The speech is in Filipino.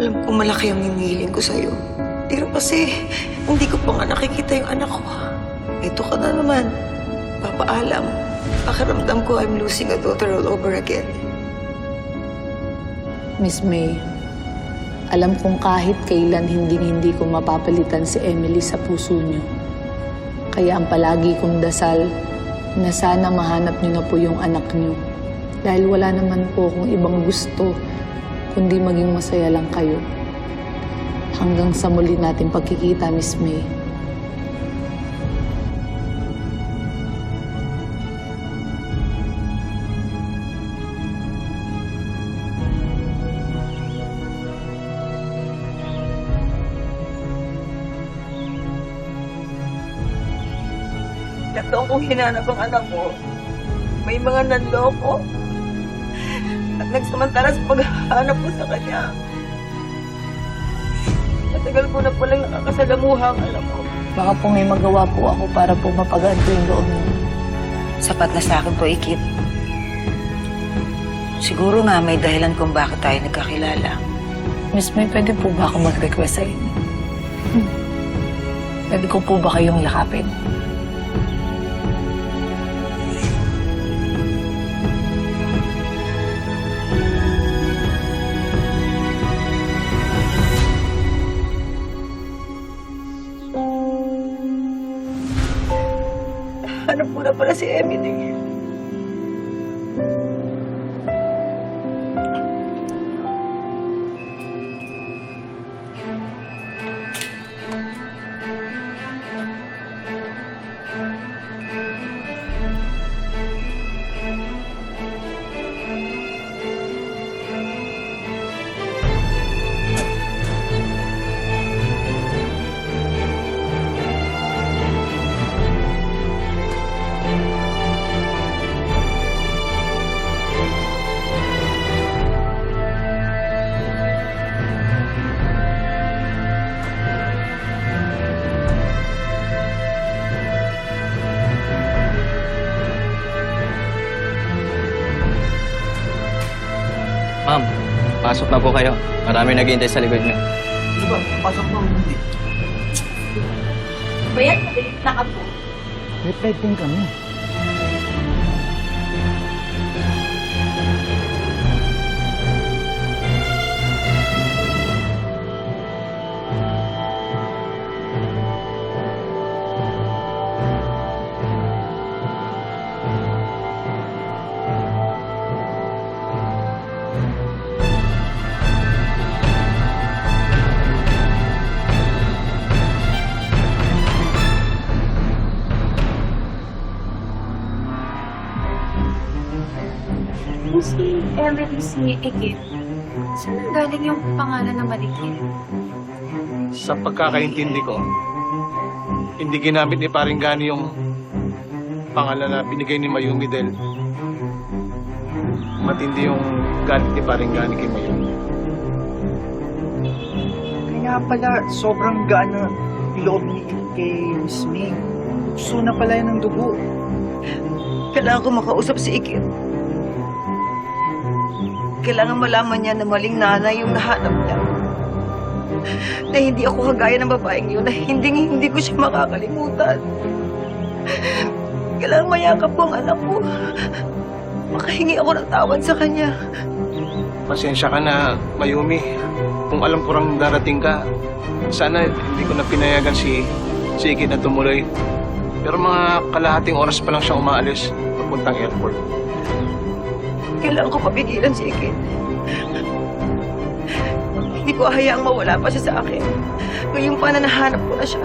Alam ko malaki ang hinihiling ko sa'yo. Pero kasi, hindi ko pa nga nakikita yung anak ko. Ito ka na naman. Papaalam. Pakiramdam ko I'm losing a daughter all over again. Miss May, alam kong kahit kailan hindi-hindi ko mapapalitan si Emily sa puso niyo. Kaya ang palagi kong dasal na sana mahanap niyo na po yung anak niyo. Dahil wala naman po akong ibang gusto kundi maging masaya lang kayo. Hanggang sa muli natin pagkikita, Miss May. Taon kong hinanap ang anak ko. May mga nanloko. At nagsamantala sa paghahanap ko sa kanya. Matagal ko na palang nakakasalamuha ang anak ko. Baka po may magawa po ako para po mapagaan ko yung loob niyo. Sapat na sa akin po, Ikit. Siguro nga may dahilan kung bakit tayo nagkakilala. Miss May, pwede po ba ako mag-request sa inyo? Hmm. Pwede ko po ba kayong yakapin? Na pala si Emily. Pasok na po kayo. Marami naghihintay sa likod niyo. Bayan, madalit na ka po. Reflecting kami. Si Emily si Igit. Saan ang galing yung pangalan na maligit? Sa pagkakaintindi ko, hindi ginamit ni paring Gani yung pangalan na binigay ni Mayumi dahil matindi yung galit ni paring Gani kay Mayumi. Kaya pala, sobrang gaan na loob ni kay Miss May. Gusto na pala yan ng dugo. Kailangan ko makausap si Ikit. Kailangan malaman niya na maling nanay yung nahanap niya. Na hindi ako kagaya ng babaeng yun, na hindi, hindi ko siya makakalimutan. Kailangan mayakap ko ang anak ko. Makahingi ako ng tawad sa kanya. Pasensya ka na, Mayumi. Kung alam ko rang darating ka, sana hindi ko na pinayagan si, si Ikit na tumuloy. Pero mga kalahating oras pa lang siya umaalis papuntang airport. Kailangan ko mapigilan si Ikit. Hindi ko hayaang mawala pa siya sa akin. Ngayong pa na nahanap ko na siya.